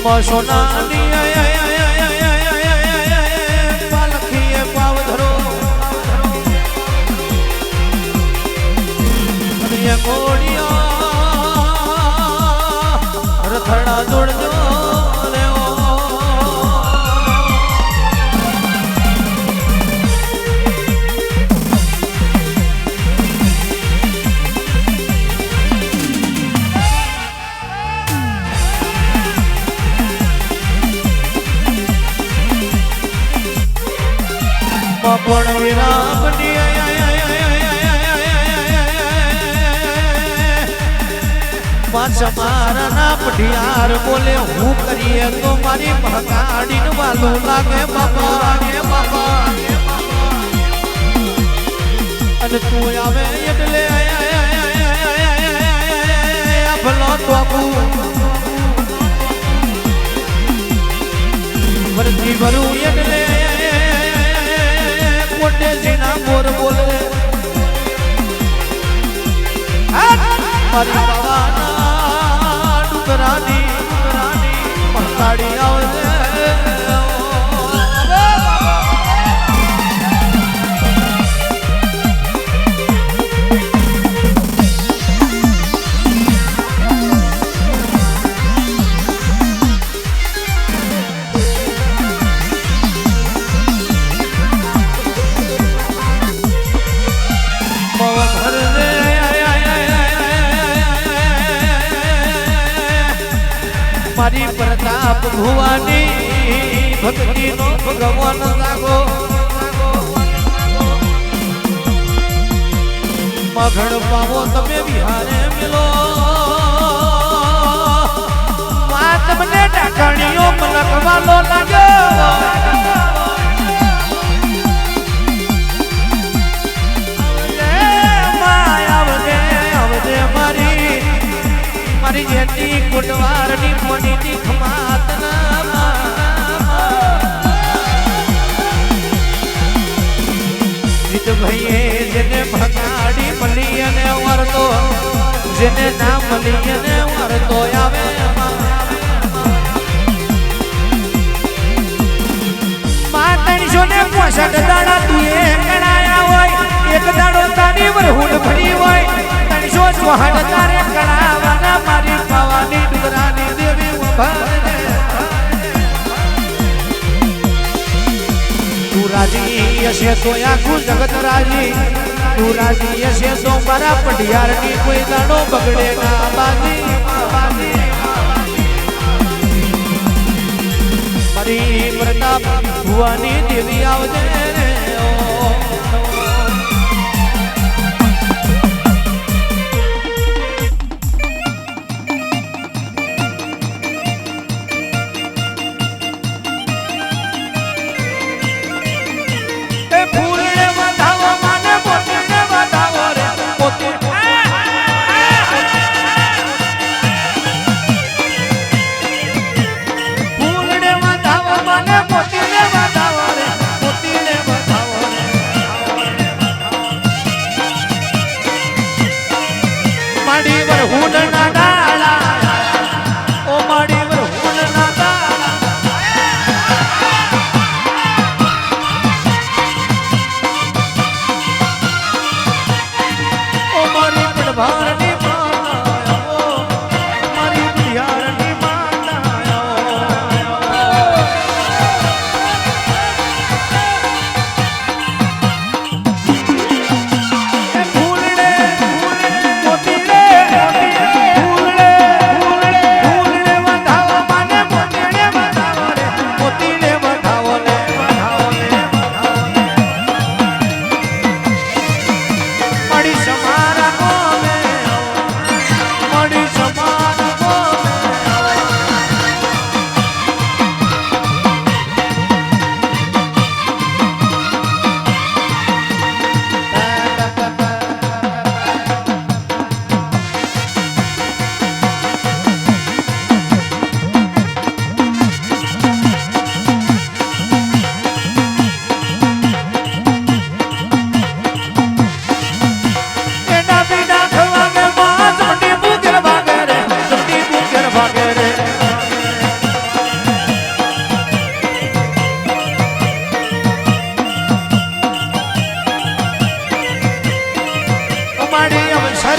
સોનાની પાલખીએ પાવ ધરો ઘોડિયા રથડા દોડજો પણ વિરામની પાછા મારા ના પઢિયાર બોલે, હું કરીએ તો મારી ભગાડી નું વાલું લાગે, બાપા લાગે, બાપા. અને તું આવે એટલે ભલો ટોકું વરથી ભરું કોટે જીના બોર બોલે. મારી બાવાના ડુકરાની પંતાડી આવજે પ્રતાપ ભુવાની ભક્તિ નો ભગવાન લાગો મઘડ પાવો તમે બિહારે મિલો. મા તમને ડાકણીઓ પોસઠ દાડા તું એ કણાયા હોય, એક દાડો તારી વરહુડ ભરી હોય ત્રણસો ચોહટ તારે કણાવાના મારી પાવાની ડુગરાની દેવી તું રાજી હશે તો આખું જગત રાજી. તું રાજી હશે તો મારા પઢિયારની કોઈ દાડો બગડે ના બાજી. મારી પ્રતાપ ભુવાની દેવી આવજે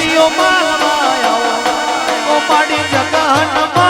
હરિયો માલ માયા ઓ પાડી જગન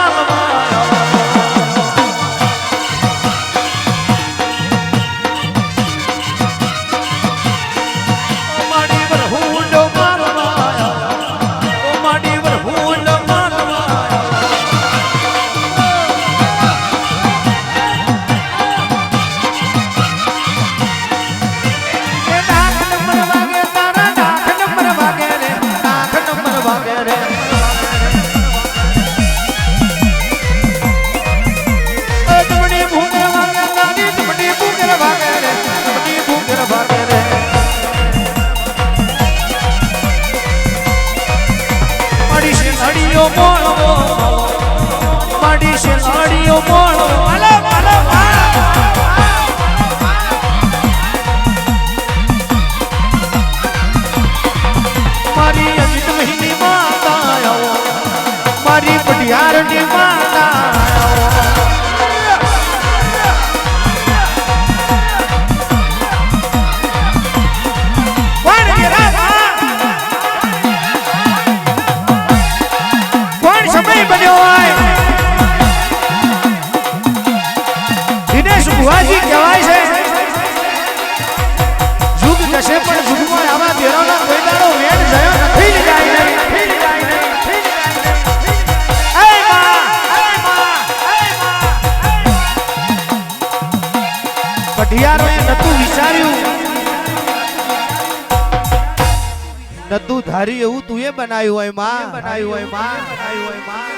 ધાર્યું એવું તું એ બનાવ્યું હોયમાં. બનાવ્યું હોયમાં બનાવ્યું હોયમાં.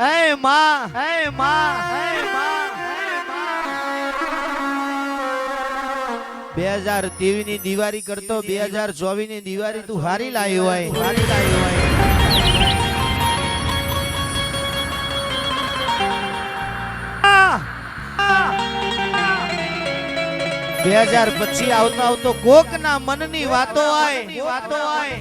એ માં એ માં એ માં. બે હજાર ત્રેવીસની દિવાળી કરતો બે હજાર ચોવીસની દિવાળી તું હારી લાવી હોય. હારી લાવી હોય. બે હજાર પછી આવતો આવતો કોક ના મનની વાતો આય. વાતો હોય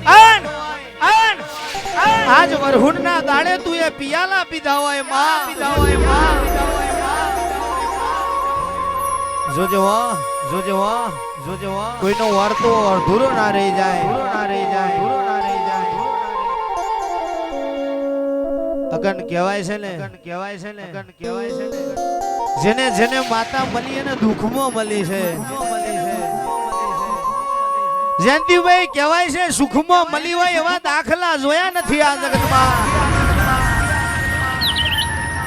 આજ વરહુણ ના દાડે તું એ પિયાલા પીધા હોયમાં. પીધા હોયમાં જોજો હો જોજો હો જોજો હો કોઈનો વાર્તો અધૂરો ના રહી જાય. અધૂરો ના રહી જાય. અધૂરો ના રહી જાય. અગન કહેવાય છે ને? અગન કહેવાય છે ને? અગન કહેવાય છે ને? જેને જેને માતા મળી અને દુઃખમાં મળી છે. જયંતિભાઈ કહેવાય છે, સુખમાં મળી હોય એવા દાખલા જોયા નથી આ જગતમાં.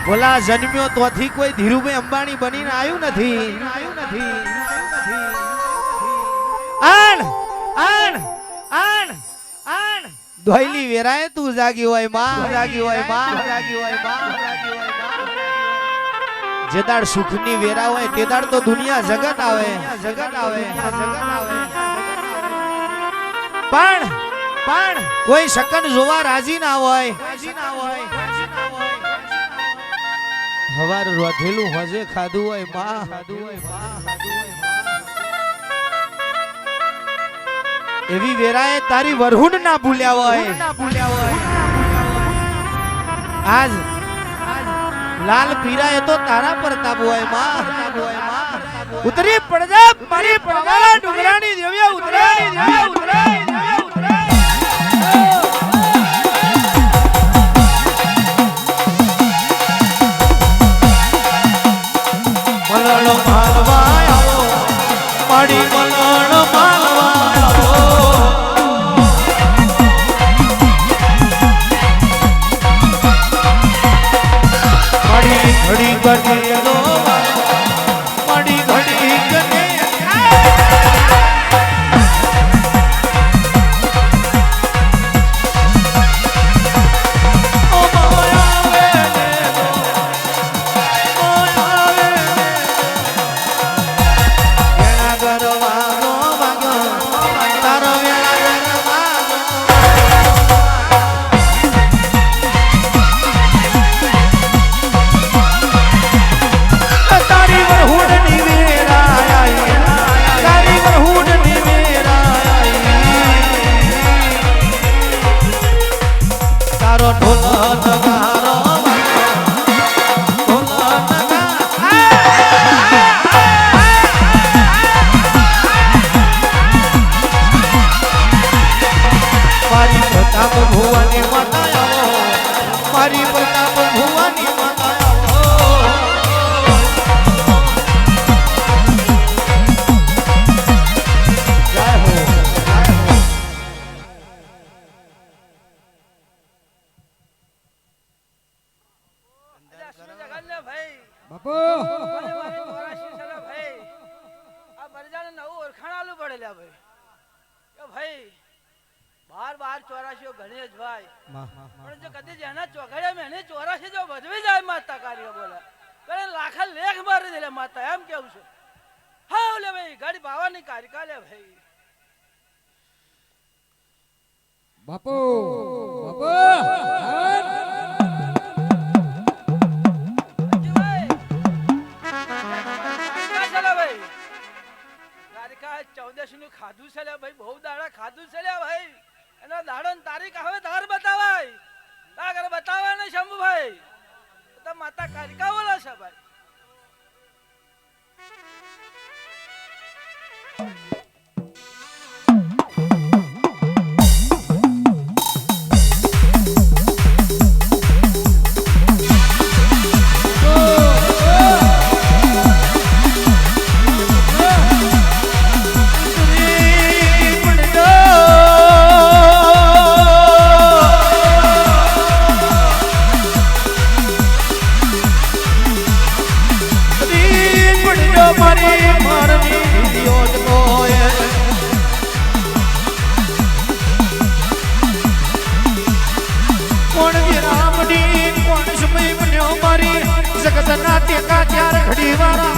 બોલા જન્મ્યો તોથી કોઈ ધીરુભાઈ અંબાણી બનીને આવ્યું નથી. આવ્યું નથી આણ આણ આણ આણ. ધોઈલી વેરાય તું જાગી હોય, માં. જાગી હોય, માં. જાગી હોય, માં. જાગી હોય જે દાડ સુખની વેરા હોય તે દાડ તો દુનિયા જગત આવે. જગત આવે જગત આવે પણ પણ કોઈ શકન જોવા રાજી ના હોય. રાજી ના હોય હવાર રોધેલું હજે ખાધું હોયમાં ખાધું હોયમાં એવી વેરાએ તારી વરહુડ ના ભૂલ્યા હોય ના ભૂલ્યા હોય. આજ લાલ પીરા એ તો તારા પર પ્રતાપ હોય, માં. ઉતરી પડજા, મારી પડવાળા ડુંગરાની દેવ્યા ઉતરાણી દેવ્યા ઉતરાણી દેવ્યા આવો મારી પ્રતાપ જેના ચોઘડ્યા મેં એને ચોરાશી જો ભજવી જાય માતા કાર્ય બોલે. પેલા લાખા લેખ મારી દે માતા એમ કેવું છે? હા લે ભાઈ ગાડી ભાવાની કારિકા લે ભાઈ. બાપુ બાપુ ચૌદશનું ખાધું છે ભાઈ બહુ દાડા ખાધું છે ભાઈ. એના દાડો ને તારીખ હવે તાર બતાવાય. ઘરે બતાવાય ને શંભુભાઈ તો માતા કારિકા બોલે છે ભાઈ. જગતના ટેકા ત્યાર ઘડી વાળા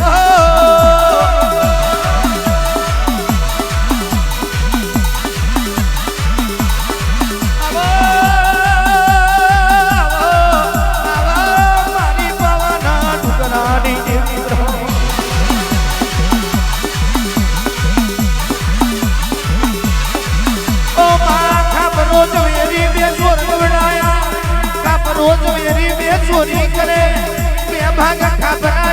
મારી બે ચોરી કરે બે ભાગ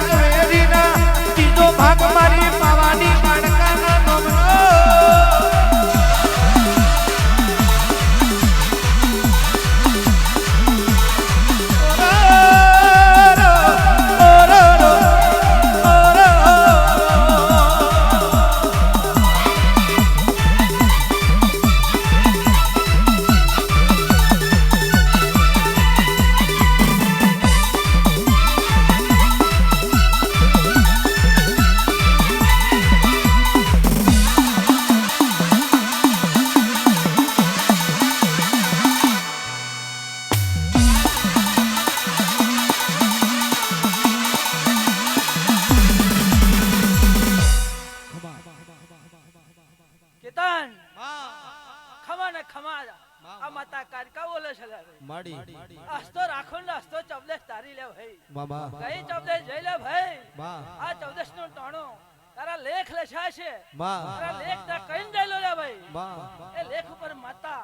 ખમા આ માતા કારિકા બોલે છે માડી. હસતો રાખો ને હસતો ચૌદશ તારી લે ભાઈ કઈ ચૌદશ જઈ લે ભાઈ આ ચૌદશનું ટાણો તારા લેખ લખ્યા છે. તારા લેખ તા કઈ જઈલો લે ભાઈ? એ લેખ ઉપર માતા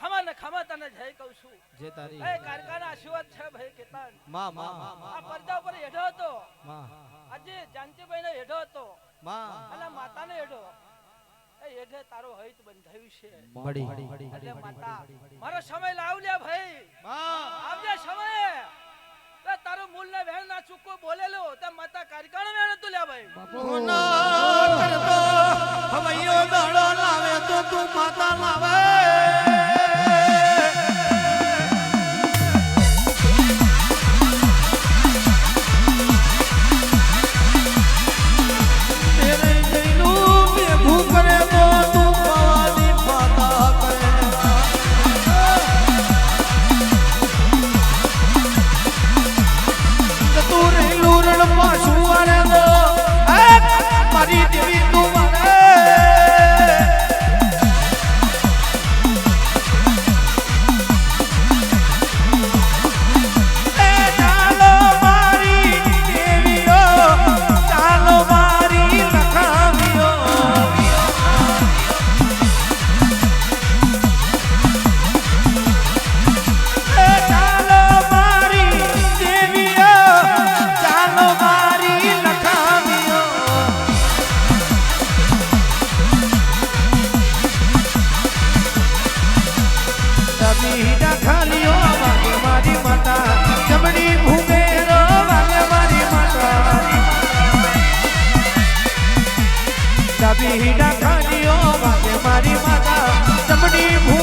ખમા ને ખમા તને જય કહું છું. જે તારી. એ કારખાના આશીર્વાદ છે ભાઈ કેતન. મા મા આ પરદા ઉપર હેઠો હતો. મા. આજે જાનતીભાઈ ને હેઠો હતો. મા. અને માતાને હેઠો એ હેઠે તારો હૈત બંધાયું છે. એટલે માતા મારો સમય લાવ લે ભાઈ. મા આવજે સમય. તે તારો મૂળ ને વેણ ના ચૂકો બોલેલો તે માતા કારકણ વેણ તું લે ભાઈ. ગુના કરતો હવૈયો દાડો લાવે તો તું માતા લાવે. ડાબી હીડા ખાલીઓ વાગે મારી માતા ચમડી ભૂમેરો